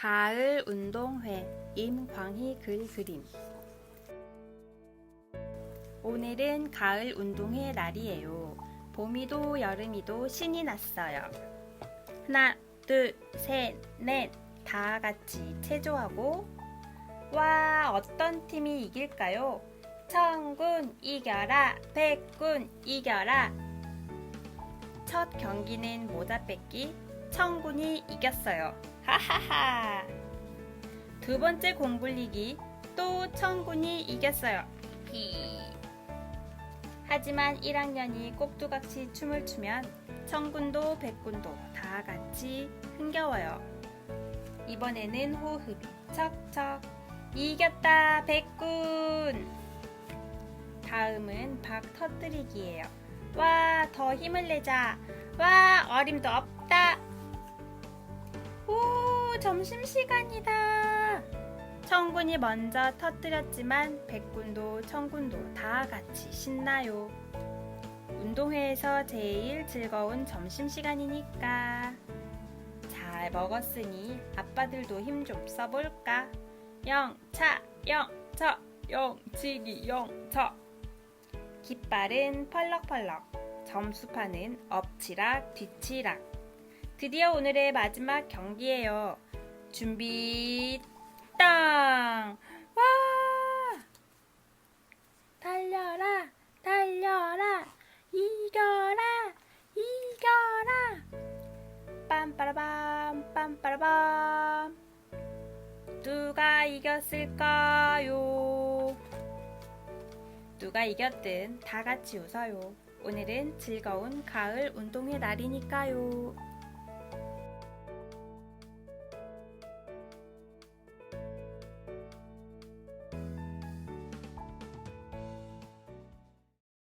가을 운동회 임광희 글 그림 오늘은 가을 운동회 날이에요. 봄이도 여름이도 신이 났어요. 하나, 둘, 셋, 넷. 다 같이 체조하고 와, 어떤 팀이 이길까요? 천군 이겨라, 백군 이겨라. 첫 경기는 모자 뺏기 청군이 이겼어요. 하하하. 두 번째 공불리기 또 청군이 이겼어요. 히. 하지만 1학년이 꼭두각시 춤을 추면 청군도 백군도 다 같이 흥겨워요. 이번에는 호흡이 척척 이겼다 백군. 다음은 박 터뜨리기예요. 와, 더 힘을 내자. 와, 어림도 없다. 오, 점심시간이다. 청군이 먼저 터뜨렸지만 백군도 청군도 다 같이 신나요. 운동회에서 제일 즐거운 점심시간이니까. 잘 먹었으니 아빠들도 힘 좀 써볼까? 영차, 영차, 영치기, 영차. 깃발은 펄럭펄럭, 점수판은 엎치락, 뒤치락. 드디어 오늘의 마지막 경기예요. 준비, 땅! 와! 달려라, 달려라, 이겨라, 이겨라! 빰빠라밤, 빰빠라밤. 누가 이겼을까요? 누가 이겼든 다 같이 웃어요. 오늘은 즐거운 가을 운동회 날이니까요.